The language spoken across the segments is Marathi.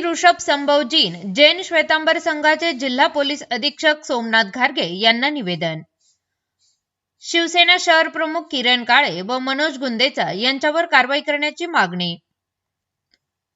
ऋषभ संभव जीन जैन श्वेतांबर संघाचे जिल्हा पोलीस अधीक्षक सोमनाथ घारगे यांना निवेदन. शिवसेना शहर प्रमुख किरण काळे व मनोज गुंदेचा यांच्यावर कारवाई करण्याची मागणी.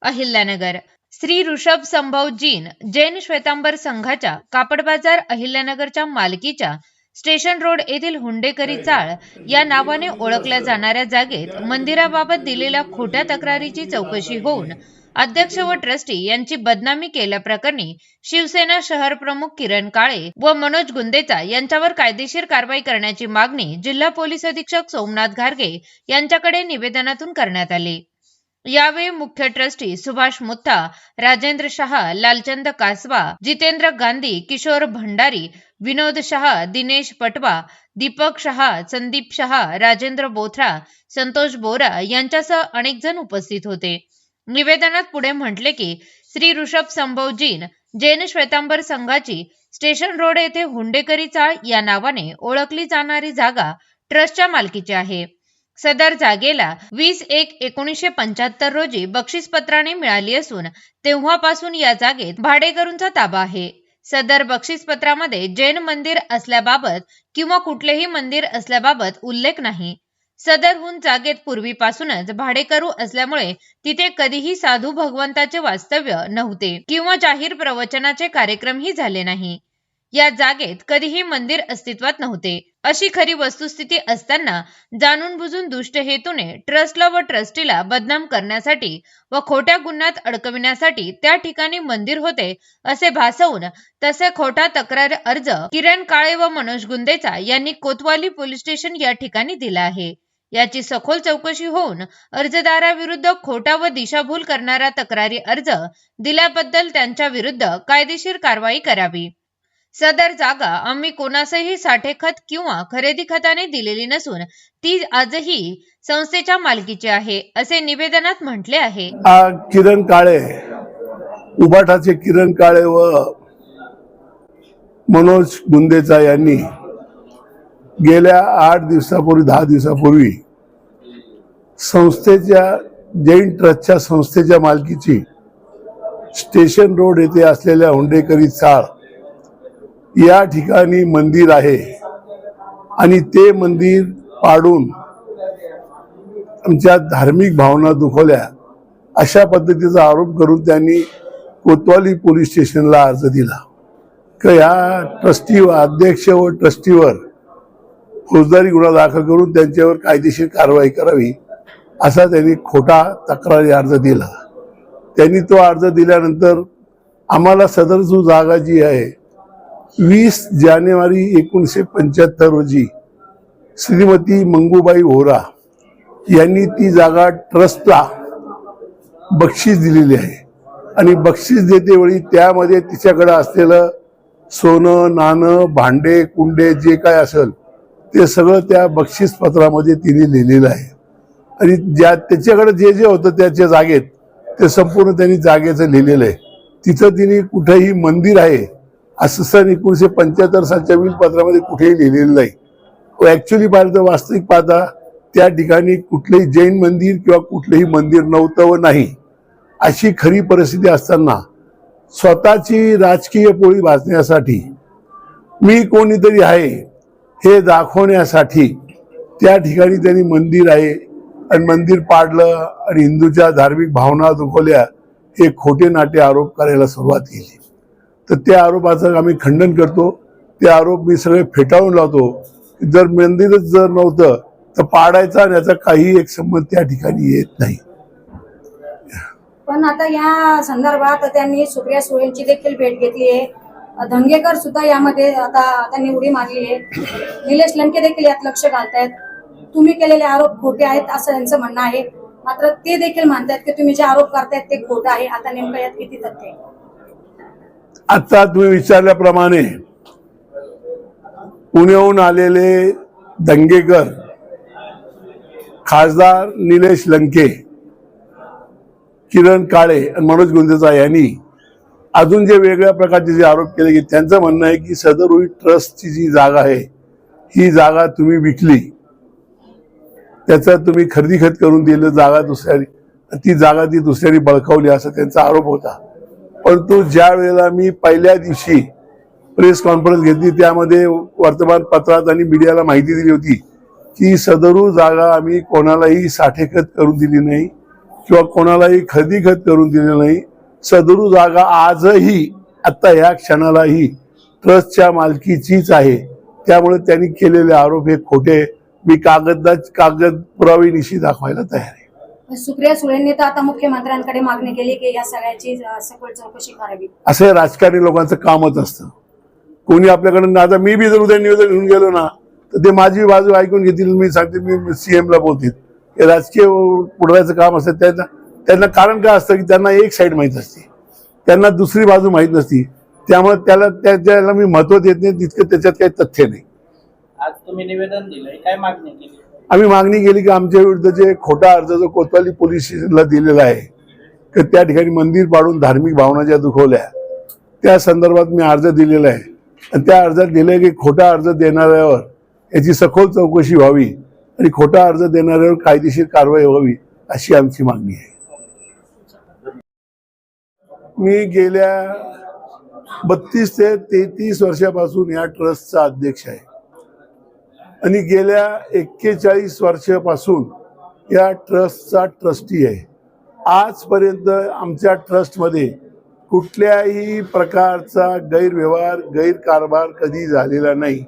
अहिल्यानगर श्री ऋषभ संभव जीन जैन श्वेतांबर संघाच्या कापड बाजार अहिल्यानगरच्या मालकीच्या स्टेशन रोड येथील हुंडेकरी चाळ या नावाने ओळखल्या जाणाऱ्या जागेत मंदिराबाबत दिलेल्या खोट्या तक्रारीची चौकशी होऊन अध्यक्ष व ट्रस्टी यांची बदनामी केल्याप्रकरणी शिवसेना शहर प्रमुख किरण काळे व मनोज गुंदेचा यांच्यावर कायदेशीर कारवाई करण्याची मागणी जिल्हा पोलीस अधीक्षक सोमनाथ घारगे यांच्याकडे निवेदनातून करण्यात आली. यावेळी मुख्य ट्रस्टी सुभाष मुत्था राजेंद्र शहा लालचंद कासवा जितेंद्र गांधी किशोर भंडारी विनोद शहा दिनेश पटवा दीपक शहा संदीप शहा राजेंद्र बोथरा संतोष बोरा यांच्यासह अनेक जण उपस्थित होते. निवेदनात पुढे म्हटले की श्री ऋषभ संभव जीन जैन श्वेतांबर संघाची स्टेशन रोड येथे हुंडेकरी चाळ या नावाने ओळखली जाणारी जागा ट्रस्टच्या मालकीची आहे. सदर जागेला वीस एक एकोणीसशे पंच्याहत्तर रोजी बक्षीसपत्राने मिळाली असून तेव्हापासून या जागेत भाडेकरूंचा ताबा आहे. सदर बक्षीसपत्रामध्ये जैन मंदिर असल्याबाबत किंवा कुठलेही मंदिर असल्याबाबत उल्लेख नाही. सदरहून जागेत पूर्वीपासूनच भाडेकरू असल्यामुळे तिथे कधीही साधू भगवंताचे वास्तव्य नव्हते किंवा जाहीर प्रवचनाचे कार्यक्रमही झाले नाही. या जागेत कधीही मंदिर अस्तित्वात नव्हते. अशी खरी वस्तुस्थिती असताना जाणून बुजून दुष्ट हेतूने ट्रस्टला व ट्रस्टीला बदनाम करण्यासाठी व खोट्या गुन्ह्यात अडकविण्यासाठी त्या ठिकाणी मंदिर होते असे भासवून तसे खोटा तक्रार अर्ज किरण काळे व मनोज गुंदेचा यांनी कोतवाली पोलीस स्टेशन या ठिकाणी दिला आहे. याची सखोल चौकशी होऊन अर्जदाराविरुद्ध खोटा व दिशाभूल करणारा तक्रारी अर्ज दिल्याबद्दल त्यांच्या विरुद्ध कायदेशीर कारवाई करावी. सदर जागा आम्ही कोणासही साठे खत किंवा खरेदी खताने दिलेली नसून ती आजही संस्थेच्या मालकीची आहे असे निवेदनात म्हटले आहे. किरण काळे उबाठाचे किरण काळे व मनोज गुंदेचा यांनी गेल्या आठ दिवसापूर्वी दहा दिवसापूर्वी संस्थेच्या जैन ट्रस्टच्या संस्थेच्या मालकीची स्टेशन रोड येथे असलेल्या हुंडेकरी चाळ या ठिकाणी मंदिर आहे. आणि ते मंदिर पाडून आमच्या धार्मिक भावना दुखवल्या अशा पद्धतीचा आरोप करून त्यांनी कोतवाली पोलीस स्टेशनला अर्ज दिला. का या ट्रस्टी अध्यक्ष व ट्रस्टीवर फौजदारी गुन्हा दाखल करून त्यांच्यावर कायदेशीर कारवाई करावी असा त्यांनी खोटा तक्रारी अर्ज दिला. त्यांनी तो अर्ज दिल्यानंतर आम्हाला सदर जो जागा जी आहे वीस जानेवारी एकोणीसशे पंच्याहत्तर रोजी श्रीमती मंगूबाई होरा यांनी ती जागा ट्रस्टला बक्षीस दिलेली आहे. आणि बक्षीस देतेवेळी त्यामध्ये तिच्याकडे असलेलं सोनं नाणं भांडे कुंडे जे काय असेल ते सगळं त्या बक्षीस पत्रामध्ये तिने लिहिलेलं आहे. आणि ज्या त्याच्याकडे जे जे होतं त्याच्या जागेत ते संपूर्ण त्यांनी जागेचं लिहिलेलं आहे. तिथं तिने कुठंही मंदिर आहे असं सन एकोणीसशे पंच्याहत्तर सालच्या बिल पत्रामध्ये कुठेही लिहिलेलं नाही. ॲक्च्युली पाहिलं तर वास्तविक पाहता त्या ठिकाणी कुठलंही जैन मंदिर किंवा कुठलंही मंदिर नव्हतं व नाही. अशी खरी परिस्थिती असताना स्वतःची राजकीय पोळी भाजण्यासाठी मी कोणीतरी आहे हे दाखवण्यासाठी त्या ठिकाणी त्यांनी मंदिर आहे. आणि मंदिर पाडलं आणि हिंदूच्या धार्मिक भावना दुखवल्या हे खोटे नाटे आरोप करायला सुरुवात केली. तर त्या आरोपाचं आम्ही खंडन करतो. ते आरोप मी सगळे फेटाळून लावतो. जर मंदिरच जर नव्हतं तर पाडायचा आणि याचा काही एक संबंध त्या ठिकाणी येत नाही. पण आता या संदर्भात त्यांनी सुप्रिया सुळेंची देखील भेट घेतली आहे. धंगेकर सुद्धा यामध्ये आता त्यांनी उडी मारली आहे. निलेश लंके देखील यात लक्ष घालतायत. तुम्ही केलेले आरोप खोटे आहेत असं त्यांचं म्हणणं आहे. मात्र ते देखील म्हणतायत की तुम्ही जे आरोप करतायत ते खोटं आहे. आता नेमकं यात किती तथ्य आता तुम्ही विचारल्याप्रमाणे पुण्याहून आलेले दंगेकर खासदार निलेश लंके किरण काळे आणि मनोज गुंदेचा यांनी अजून जे वेगळ्या प्रकारचे जे आरोप केले की त्यांचं म्हणणं आहे की सदर ट्रस्टची जी जागा आहे ही जागा तुम्ही विकली. त्याचा तुम्ही खरेदी खत करून दिलं जागा दुसऱ्याने ती जागा ती दुसऱ्याने बळकावली असा त्यांचा आरोप होता. परंतु ज्या वेळेला मी पहिल्या दिवशी प्रेस कॉन्फरन्स घेतली त्यामध्ये वर्तमानपत्रात आणि मीडियाला माहिती दिली होती की सदरू जागा आम्ही कोणालाही साठेखत करून दिली नाही किंवा कोणालाही खरेदी खत करून दिली नाही. सदरू जागा आजही आता या क्षणालाही ट्रस्टच्या मालकीचीच आहे. त्यामुळे त्यांनी केलेले आरोप हे खोटे. मी कागद कागद पुरावे दाखवायला तयार आहे. सुप्रिया सुळेंनी तर आता मुख्यमंत्र्यांकडे मागणी केली की या सगळ्याची सखोल चौकशी करावी. असं राजकारणी लोकांचं कामच असतं. कोणी आपल्याकडे आता मी बी जर उद्या निवेदन घेऊन गेलो ना तर ते माझी बाजू ऐकून घेतील मी सांगते मी सीएम ला बोलतील. हे राजकीय पुढवायचं काम असतं त्यांना त्यांना कारण काय असतं की त्यांना एक साईड माहीत असते त्यांना दुसरी बाजू माहीत नसती. त्यामुळे त्याला त्याला मी महत्त्व देत नाही तितकं त्याच्यात काही तथ्य नाही. आज तुम्ही निवेदन दिलंय काय मागणी केली? आम्ही मागणी केली की आमच्या विरुद्ध जे खोटा अर्ज जो कोतवाली पोलीस स्टेशनला दिलेला आहे की त्या ठिकाणी मंदिर पाडून धार्मिक भावना ज्या दुखवल्या त्या संदर्भात मी अर्ज दिलेला आहे. आणि त्या अर्जात दिले की खोटा अर्ज देणाऱ्यावर याची सखोल चौकशी व्हावी आणि खोटा अर्ज देणाऱ्यावर कायदेशीर कारवाई व्हावी अशी आमची मागणी आहे. मी गेल्या बत्तीस ते तेहतीस वर्षापासून या ट्रस्टचा अध्यक्ष आहे. आणि गेल्या एक्केचाळीस वर्षापासून या ट्रस्टचा ट्रस्टी आहे. आजपर्यंत आमच्या ट्रस्टमध्ये कुठल्याही प्रकारचा गैरव्यवहार गैरकारभार कधी झालेला नाही.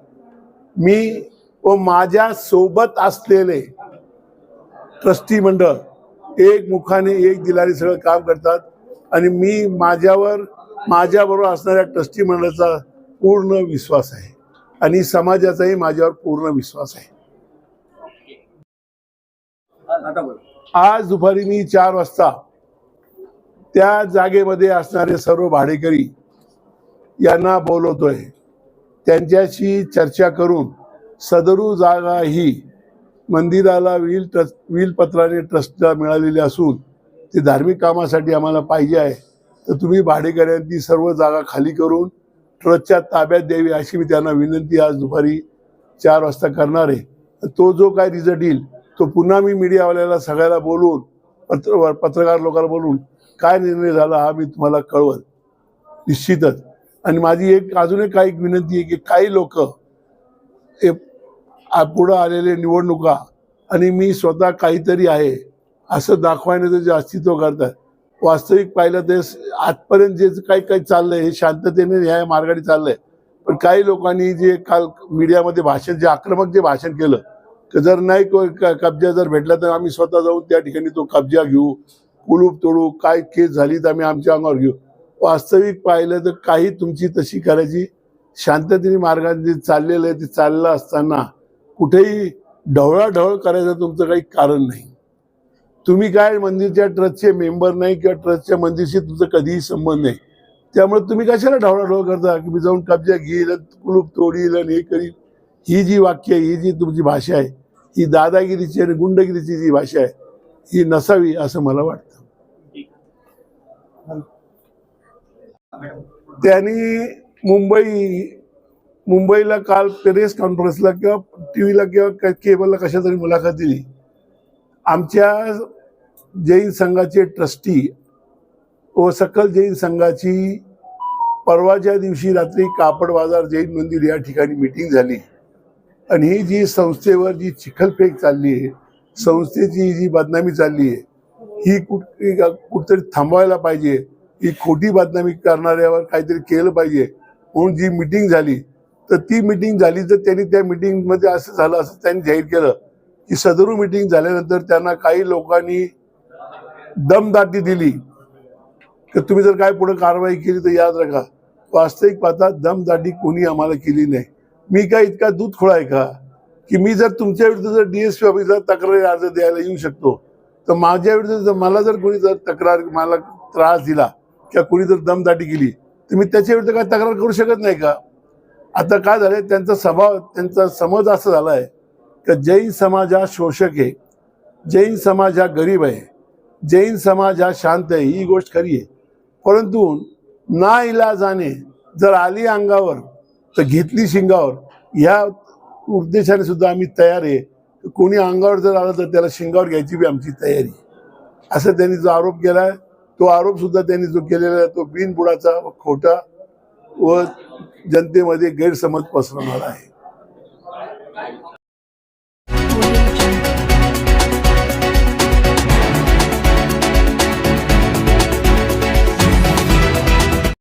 मी व माझ्या सोबत असलेले ट्रस्टी मंडळ एक मुखाने एक दिलाने सगळं काम करतात. आणि मी माझ्यावर माझ्याबरोबर असणाऱ्या ट्रस्टी मंडळाचा पूर्ण विश्वास आहे. आणि समाजाचाही माझ्यावर पूर्ण विश्वास आहे. आज दुपारी मी चार वाजता त्या जागेमध्ये असणारे सर्व भाडेकरी यांना बोलवतोय. त्यांच्याशी चर्चा करून सदरू जागा ही मंदिराला विल ट्रस्ट विलपत्राने ट्रस्टला मिळालेली असून ते धार्मिक कामासाठी आम्हाला पाहिजे आहे. तर तुम्ही भाडेकऱ्यांची सर्व जागा खाली करून ट्रस्टच्या ताब्यात द्यावी अशी मी त्यांना विनंती आज दुपारी चार वाजता करणार आहे. तो जो काय रिझल्ट येईल तो पुन्हा मी मीडियावाल्याला सगळ्याला बोलून पत्र पत्रकार लोकांना बोलून काय निर्णय झाला हा मी तुम्हाला कळवल. निश्चितच. आणि माझी एक अजून एक काही विनंती आहे की काही लोक पुढं आलेले निवडणुका आणि मी स्वतः काहीतरी आहे असं दाखवण्याचं जे अस्तित्व करतात. वास्तविक पाहिलं ते आजपर्यंत जे काही काही चाललंय हे शांततेने ह्या मार्गाने चाललंय. पण काही लोकांनी जे काल मीडियामध्ये भाषण जे आक्रमक जे भाषण केलं की जर नाही को- कब्जा जर भेटला तर आम्ही स्वतः जाऊन त्या ठिकाणी तो कब्जा घेऊ. कुलूप तोडू काय केस झाली तर आम्ही आमच्या अंगावर घेऊ. वास्तविक पाहिलं तर काही तुमची तशी करायची. शांततेने मार्गाने जे चाललेलं आहे ते चाललं असताना कुठेही ढवळाढवळ करायचं तुमचं काही कारण नाही. तुम्ही काय मंदिरच्या ट्रस्टचे मेंबर नाही किंवा ट्रस्टच्या मंदिरशी तुमचा कधीही संबंध नाही. त्यामुळे तुम्ही कशाला ढवळाढवळ करता? की मी जाऊन कब्जा घेईल कुलूप तोडील आणि हे करील? ही जी वाक्य आहे, ही जी तुमची भाषा आहे ही दादागिरीची आणि गुंडगिरीची जी भाषा आहे ही नसावी असं मला वाटतं. त्यांनी मुंबई मुंबईला काल प्रेस कॉन्फरन्सला किंवा टी व्हीला किंवा केबलला कशा तरी मुलाखत दिली. आमच्या जैन संघाचे ट्रस्टी व सकल जैन संघाची परवाच्या दिवशी रात्री कापड बाजार जैन मंदिर या ठिकाणी मिटिंग झाली. आणि ही जी संस्थेवर जी चिखलफेक चालली आहे संस्थेची जी बदनामी चालली आहे ही कुठ कुठतरी थांबवायला पाहिजे ही खोटी बदनामी करणाऱ्यावर काहीतरी केलं पाहिजे म्हणून जी मिटिंग झाली तर ती मिटिंग झाली तर त्यांनी त्या मिटिंगमध्ये असं झालं असं त्यांनी जाहीर केलं की सदरू मिटिंग झाल्यानंतर त्यांना काही लोकांनी दमदाटी दिली. तर तुम्ही जर काय पुढे कारवाई केली तर याद राखा वास्तविक पाहता दमदाटी कोणी आम्हाला केली नाही. मी काय इतका दूध खोळा आहे का? की मी जर तुमच्या विरुद्ध जर डीएसपी ऑफिसला तक्रारी अर्ज द्यायला येऊ शकतो तर माझ्या विरुद्ध जर मला जर कोणी जर तक्रार मला त्रास दिला किंवा कोणी जर दमदाटी केली तर मी त्याच्या विरुद्ध काय तक्रार करू शकत नाही का? आता काय झालंय त्यांचा स्वभाव त्यांचा समज असा आहे की जैन समाज हा शोषक आहे जैन समाज हा गरीब आहे जैन समाज हा शांत आहे ही गोष्ट खरी आहे. परंतु ना इलाजाने जर आली अंगावर तर घेतली शिंगावर ह्या उद्देशाने सुद्धा आम्ही तयार आहे. कोणी अंगावर जर आलं तर त्याला शिंगावर घ्यायची बी आमची तयारी. असं त्यांनी जो आरोप केलाय तो आरोप सुद्धा त्यांनी जो केलेला आहे तो बिनबुडाचा व खोटा व जनतेमध्ये गैरसमज पसरवणारा आहे.